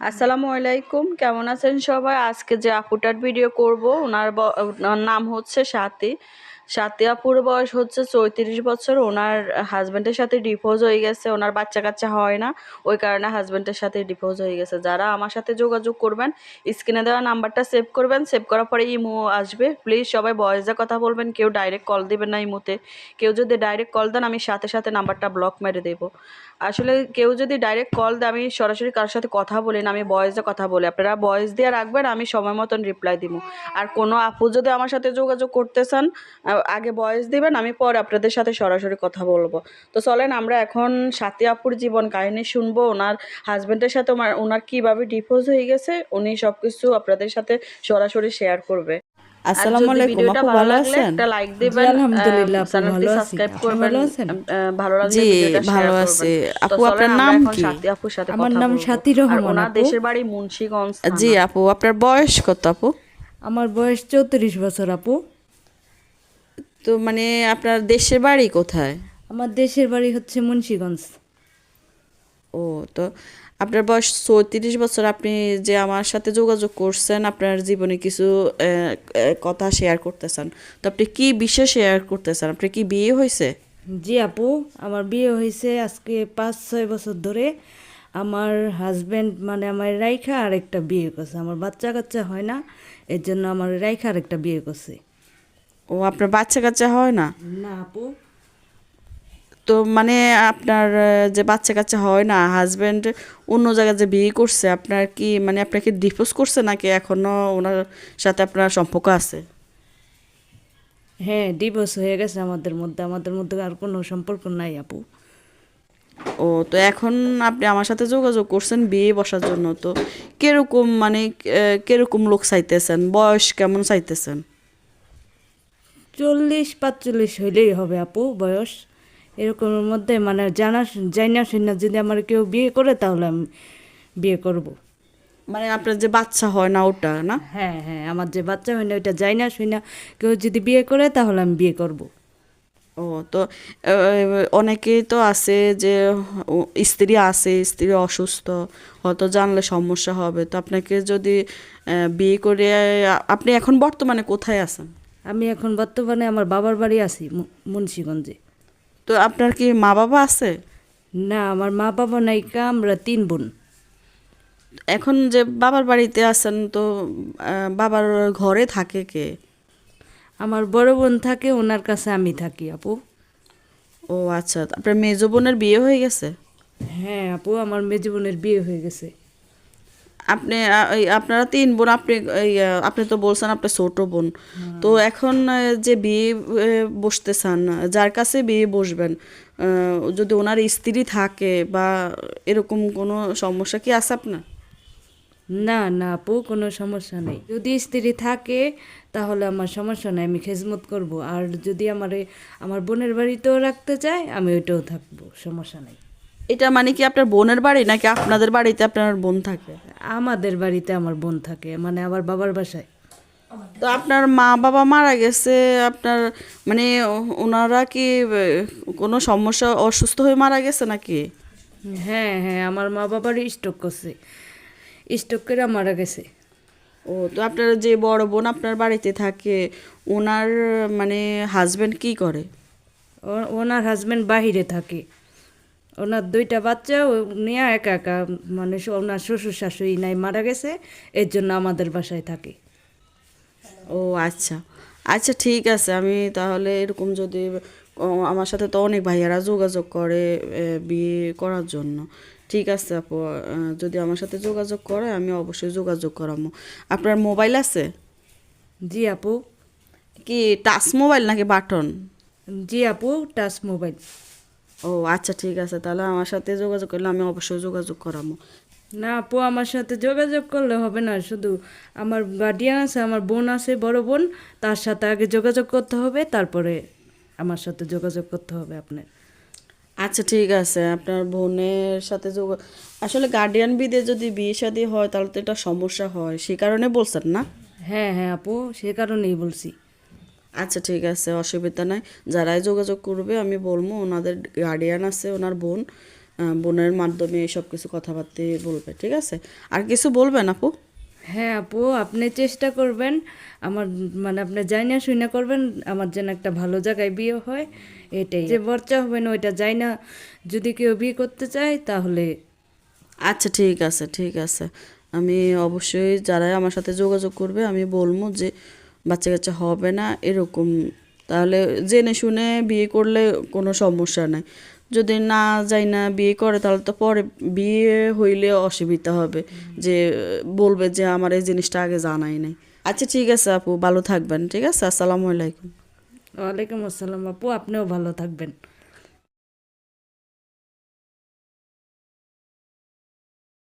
আসসালামু আলাইকুম কেমন আছেন সবাই? আজকে যে আপুটার ভিডিও করব ওনার নাম হচ্ছে সাথী। সাথী আপুর বয়স হচ্ছে চৌত্রিশ বছর, ওনার হাজব্যান্ডের সাথে ডিভোর্স হয়ে গেছে, ওনার বাচ্চা কাচ্চা হয় না, ওই কারণে হাজব্যান্ডের সাথে ডিভোর্স হয়ে গেছে। যারা আমার সাথে যোগাযোগ করবেন স্ক্রিনে দেওয়া নাম্বারটা সেভ করবেন সেভ করার পরে ইমো আসবে। প্লিজ সবাই বয়েসে কথা বলবেন, কেউ ডাইরেক্ট কল দিবেন না ইমোতে। কেউ যদি ডাইরেক্ট কল দেন, আমি সাথে সাথে নাম্বারটা ব্লক মেরে দেবো। আসলে কেউ যদি ডাইরেক্ট কল দেয়, আমি সরাসরি কারোর সাথে কথা বলি না, আমি ভয়েসে কথা বলি। আপনারা ভয়েস দিয়ে রাখবেন, আমি সময় মতন রিপ্লাই দিব। আর কোনো আপু যদি আমার সাথে যোগাযোগ করতে চান আগে বয়স দিবেন আমি পরে আপনাদের সাথে সরাসরি কথা বলব। তো চলেন আমরা এখন সাথী আপুর জীবন কাহিনী শুনব। ওনার হাজব্যান্ডের সাথে ওনার কীভাবে ডিভোর্স হয়ে গেছে উনি সব কিছু আপনাদের সাথে সরাসরি শেয়ার করবে। আসসালামু আলাইকুম আপু ভালো ভালো আছেন? একটা লাইক দিবেন আলহামদুলিল্লাহ, আপু ভালো আছি। সাবস্ক্রাইব করবেন ভালো আছেন? আহ, ভালো লাগলে ভিডিওটা শেয়ার করবেন। আছি। আপু, আপনার নাম কি? আপুর সাথে আমার নাম সাথী রহমান ওনার দেশের বাড়ি মুন্সিগঞ্জ জি আপু আপনার বয়স কত আপু? আমার বয়স চৌত্রিশ বছর আপু। তো মানে আপনার দেশের বাড়ি কোথায়? আমার দেশের বাড়ি হচ্ছে মুন্সিগঞ্জ। ও তো আপনার বয়স চৌত্রিশ বছর। আপনি যে আমার সাথে যোগাযোগ করছেন আপনার জীবনে কিছু কথা শেয়ার করতেছেন। তো আপনি কি বিষয় শেয়ার করতেছেন? আপনার কি বিয়ে হয়েছে? জি আপু আমার বিয়ে হয়েছে আজকে পাঁচ ছয় বছর ধরে। আমার হাজব্যান্ড মানে আমার রাইখা আর একটা বিয়ে করছে। আমার বাচ্চা কাচ্চা হয় না এর জন্য আমার রাইখা আর একটা বিয়ে করছে। ও আপনার বাচ্চা কাচ্চা হয় না? না আপু। তো মানে আপনার যে বাচ্চা কাচ্চা হয় না হাজব্যান্ড অন্য জায়গায় যে বিয়ে করছে আপনার কি মানে আপনাকে ডিভোর্স করছে নাকি এখনও ওনার সাথে আপনার সম্পর্ক আছে? হ্যাঁ ডিভোর্স হয়ে গেছে আমাদের মধ্যে। আমাদের মধ্যে আর কোনো সম্পর্ক নাই আপু। ও তো এখন আপনি আমার সাথে যোগাযোগ করছেন বিয়ে বসার জন্য তো কীরকম মানে কীরকম লোক চাইতেছেন? বয়স কেমন চাইতেছেন? চল্লিশ পাঁচচল্লিশ হইলেই হবে আপু বয়স এরকমের মধ্যে মানে জানা জানা শুনা যদি আমার কেউ বিয়ে করে তাহলে আমি বিয়ে করব। মানে আপনার যে বাচ্চা হয় না ওটা না হ্যাঁ হ্যাঁ আমার যে বাচ্চা হয় না ওইটা যাই না শুই না কেউ যদি বিয়ে করে তাহলে আমি বিয়ে করব। ও তো অনেকেই তো আছে যে স্ত্রী আছে স্ত্রী অসুস্থ হয়তো জানলে সমস্যা হবে তো আপনাকে যদি বিয়ে করে আপনি এখন বর্তমানে কোথায় আছেন আমি এখন বর্তমানে আমার বাবার বাড়ি আছি মুন্সিগঞ্জে। তো আপনার কি মা বাবা আছে? না আমার মা বাবা নাইকা আমরা তিন বোন। এখন যে বাবার বাড়িতে আছেন তো বাবার ঘরে থাকে কে? আমার বড় বোন থাকে ওনার কাছে আমি থাকি আপু। ও আচ্ছা আপনার মেজো বোনের বিয়ে হয়ে গেছে? হ্যাঁ আপু আমার মেজ বোনের বিয়ে হয়ে গেছে। আপনি আপনারা তিন বোন আপনি আপনি তো বলছেন আপনার ছোট বোন। তো এখন যে বিয়ে বসতে চান যার কাছে বিয়ে বসবেন যদি ওনার স্ত্রী থাকে বা এরকম কোনো সমস্যা কি আছে আপনার? না না আপু কোনো সমস্যা নেই। যদি স্ত্রী থাকে তাহলে আমার সমস্যা নেই আমি খেজমত করব। আর যদি আমার আমার বোনের বাড়িতেও রাখতে চায় আমি ওইটাও থাকব সমস্যা নেই। এটা মানে কি আপনার বোনের বাড়ি নাকি আপনাদের বাড়িতে আপনার বোন থাকে? আমাদের বাড়িতে আমার বোন থাকে মানে আমার বাবার বাসায়। তো আপনার মা বাবা মারা গেছে আপনার মানে ওনারা কি কোনো সমস্যা অসুস্থ হয়ে মারা গেছে নাকি? হ্যাঁ হ্যাঁ আমার মা বাবার স্ট্রোক করছে স্ট্রোক করে মারা গেছে। ও তো আপনার যে বড় বোন আপনার বাড়িতে থাকে ওনার মানে হাজব্যান্ড কি করে? ওনার হাজব্যান্ড বাহিরে থাকে। ওনার দুইটা বাচ্চা নিয়ে একা একা মানে ওনার শ্বশুর শাশুড়ি নাই মারা গেছে এর জন্য আমাদের বাসায় থাকে। ও আচ্ছা আচ্ছা ঠিক আছে আমি তাহলে এরকম যদি আমার সাথে তো অনেক ভাইয়ারা যোগাযোগ করে বিয়ে করার জন্য। ঠিক আছে আপু যদি আমার সাথে যোগাযোগ করে আমি অবশ্যই যোগাযোগ করাবো। আপনার মোবাইল আছে? জি আপু। কি টাচ মোবাইল নাকি বাটন? জি আপু টাচ মোবাইল। ও আচ্ছা ঠিক আছে তাহলে আমার সাথে যোগাযোগ করলে আমি অবশ্যই যোগাযোগ করাবো। না আপু আমার সাথে যোগাযোগ করলে হবে না শুধু আমার গার্ডিয়ান আছে আমার বোন আছে বড় বোন তার সাথে আগে যোগাযোগ করতে হবে তারপরে আমার সাথে যোগাযোগ করতে হবে আপনার। আচ্ছা ঠিক আছে আপনার বোনের সাথে যোগ আসলে গার্ডিয়ান বিদে যদি বিয়ে শাদী হয় তাহলে তো এটা সমস্যা হয় সে কারণে বলছেন না? হ্যাঁ হ্যাঁ আপু সে কারণেই বলছি। আচ্ছা ঠিক আছে অসুবিধা নাই। যারাই যোগাযোগ করবে আমি বলব ওনাদের গার্ডিয়ান আছে ওনার বোন বোনের মাধ্যমে সব কিছু কথাবার্তা বলবে ঠিক আছে? আর কিছু বলবেন আপু? হ্যাঁ আপু আপনি চেষ্টা করবেন আমার মানে আপনি যাই না শুই না করবেন আমার যেন একটা ভালো জায়গায় বিয়ে হয় এটাই। যে বর্চা হবে না ওইটা যাই না যদি কেউ বিয়ে করতে চায় তাহলে আচ্ছা ঠিক আছে ঠিক আছে। আমি অবশ্যই যারাই আমার সাথে যোগাযোগ করবে আমি বলব যে বাচ্চা কাচ্চা হবে না, এরকম। তাহলে জেনে শুনে বিয়ে করলে কোনো সমস্যা নাই। যদি না যাই না বিয়ে করে, তাহলে তো পরে বিয়ে হইলে অসুবিধা হবে। যে বলবে যে আমার এই জিনিসটা আগে জানাই নাই। আচ্ছা ঠিক আছে আপু, ভালো থাকবেন, ঠিক আছে? আসসালামু আলাইকুম। ওয়ালাইকুম আসসালাম আপু, আপনিও ভালো থাকবেন।